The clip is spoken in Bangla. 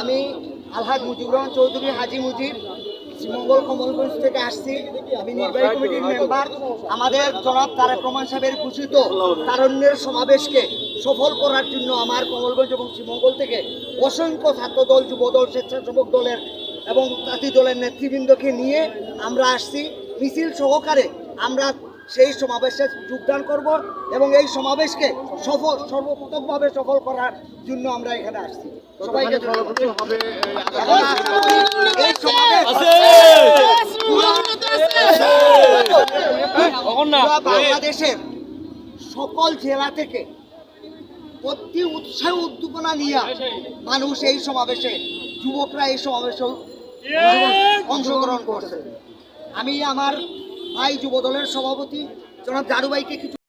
আমি আলহাদ মুজিবুর রহমান চৌধুরী, হাজি মুজিব, শ্রীমঙ্গল কমলগঞ্জ থেকে আসছি। আমি নির্বাহী কমিটির মেম্বার। আমাদের জনাব তারেক রহমান সাহেবের ঘোষিত তারণ্যের সমাবেশকে সফল করার জন্য আমার কমলগঞ্জ এবং শ্রীমঙ্গল থেকে অসংখ্য ছাত্রদল, যুবদল, স্বেচ্ছাসেবক দলের এবং জাতি দলের নেতৃবৃন্দকে নিয়ে আমরা আসছি। মিছিল সহকারে আমরা সেই সমাবেশে যোগদান করব এবং এই সমাবেশকে সফল সর্বোত্তমভাবে সফল করার জন্য আমরা এখানে আসছি। সবাইকে এই সমাবেশ বাংলাদেশের সকল জেলা থেকে অতি উৎসাহ উদ্দীপনা নিয়ে মানুষ এই সমাবেশে যুবকরা এই সমাবেশে অংশগ্রহণ করছে। আমি আমার ভাই যুবদলের সভাপতি জনাব জারুবাইকে কিছু